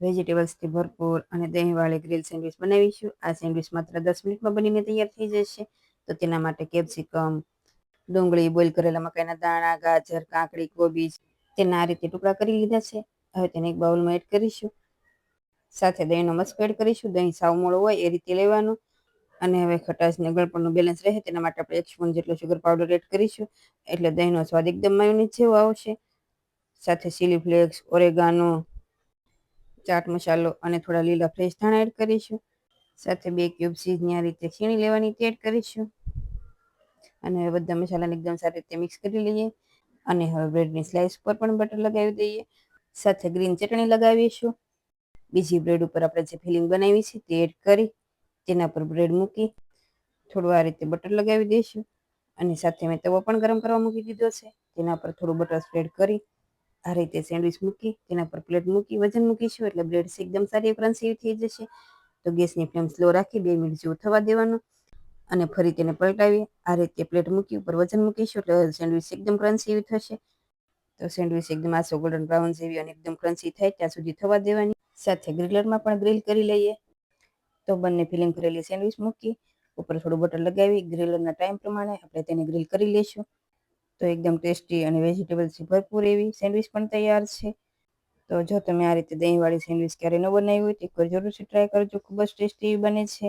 વેજીટેબલ્સથી ભરપૂર અને દહીંવાળી grill sandwich બનાવીશું. આ સેન્ડવિચ માત્ર દસ મિનિટમાં બનીને તૈયાર થઈ જશે. તો તેના માટે કેપ્સિકમ, ડુંગળી, બોઇલ કરેલા મકાઈના દાણા, ગાજર, કાકડી, કોબીજ તેના આ રીતે ટુકડા કરી લીધા છે. હવે તેને એક બાઉલમાં એડ કરીશું. સાથે દહીંનો મસ્કો એડ કરીશું. દહીં સાવ મોળો હોય એ રીતે લેવાનું. અને હવે ખટાશને ગળપણનું બેલેન્સ રહે તેના માટે આપણે એક સ્પૂન જેટલો શુગર પાવડર એડ કરીશું. એટલે દહીંનો સ્વાદ એકદમ માયોની જેવો આવશે. સાથે ચીલી ફ્લેક્સ ઓરેગાનો ચાટ મસાલો અને થોડા લીલા ફ્રેશ ધાણા એડ કરીશું. સાથે બે ક્યુબ ચીઝની આ રીતે છીણી લેવાની તે એડ કરીશું. અને હવે બધા મસાલાને એકદમ સારી રીતે મિક્સ કરી લઈએ અને હવે બ્રેડની સ્લાઇસ પર પણ બટર લગાવી દઈએ. સાથે ગ્રીન ચટણી લગાવીશું. બીજી બ્રેડ ઉપર આપણે જે ફિલિંગ બનાવી છે તે એડ કરી તેના પર બ્રેડ મૂકી થોડું આ રીતે બટર લગાવી દઈશું. અને સાથે મેં તવો પણ ગરમ કરવા મૂકી દીધો છે. તેના પર થોડું બટર સ્પ્રેડ કરી આ રીતે સેન્ડવિચ મૂકી, તેના પર પ્લેટ મૂકી, વજન મૂકીશું, એટલે બ્રેડ એકદમ સારી ક્રન્સી થઈ જશે. તો ગેસની ફ્લેમ સ્લો રાખી, બે મિનિટ જેવું થવા દેવાનું. અને ફરી તેને પલટાવી આ રીતે પ્લેટ મૂકી, ઉપર વજન મૂકીશું, એટલે સેન્ડવિચ એકદમ ક્રન્સી એવી થશે. તો સેન્ડવિચ એકદમ આસો ગોલ્ડન બ્રાઉન જેવી અને એકદમ ક્રન્સી થાય, ત્યાં સુધી થવા દેવાની. સાથે ગ્રીલરમાં પણ ગ્રીલ કરી લઈએ. તો બંને ફિલિંગ કરેલી સેન્ડવિચ મૂકી, ઉપર થોડું બટર લગાવી, ગ્રીલરના ટાઈમ પ્રમાણે આપણે તેને ગ્રીલ કરી લઈશું. તો એકદમ ટેસ્ટી અને વેજીટેબલ્સથી ભરપૂર એવી સેન્ડવિચ પણ તૈયાર છે. તો જો તમે આ રીતે દહીંવાળી સેન્ડવિચ ક્યારે ન બનાવી હોય તો એકવાર જરૂરથી ટ્રાય કરજો, ખૂબ જ ટેસ્ટી બને છે.